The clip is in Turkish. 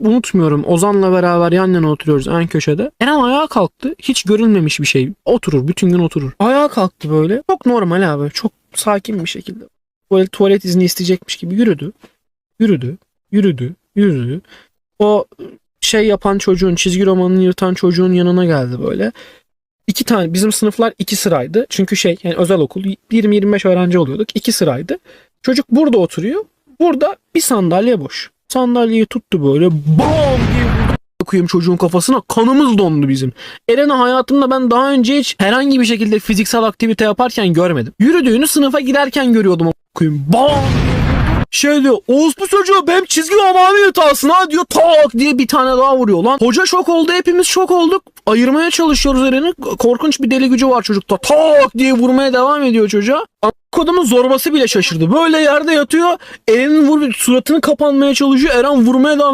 unutmuyorum. Ozan'la beraber yan yana oturuyoruz en köşede. Eren ayağa kalktı. Hiç görülmemiş bir şey. Oturur. Bütün gün oturur. Ayağa kalktı böyle. Çok normal abi. Çok sakin bir şekilde. Böyle tuvalet izni isteyecekmiş gibi yürüdü. Yürüdü. Yürüdü. Yürüdü. O şey yapan çocuğun, çizgi romanını yırtan çocuğun yanına geldi böyle. İki tane bizim sınıflar iki sıraydı. Çünkü şey yani özel okul 20-25 öğrenci oluyorduk. iki sıraydı. Çocuk burada oturuyor. Burada bir sandalye boş. Sandalyeyi tuttu böyle bam diye koyayım çocuğun kafasına kanımız dondu bizim. Eren'i hayatımda ben daha önce hiç herhangi bir şekilde fiziksel aktivite yaparken görmedim. Yürüdüğünü sınıfa giderken görüyordum koyayım. Bam diye. Şey diyor Oğuz bu çocuğu benim çizgi romanı yırtarsın ha diyor tak diye bir tane daha vuruyor lan. Hoca şok oldu hepimiz şok olduk. Ayırmaya çalışıyoruz Eren'i. Korkunç bir deli gücü var çocukta. Tak diye vurmaya devam ediyor çocuğa. Kodumun zorbası bile şaşırdı. Böyle yerde yatıyor. Eren'in vur suratını kapanmaya çalışıyor. Eren vurmaya devam ediyor.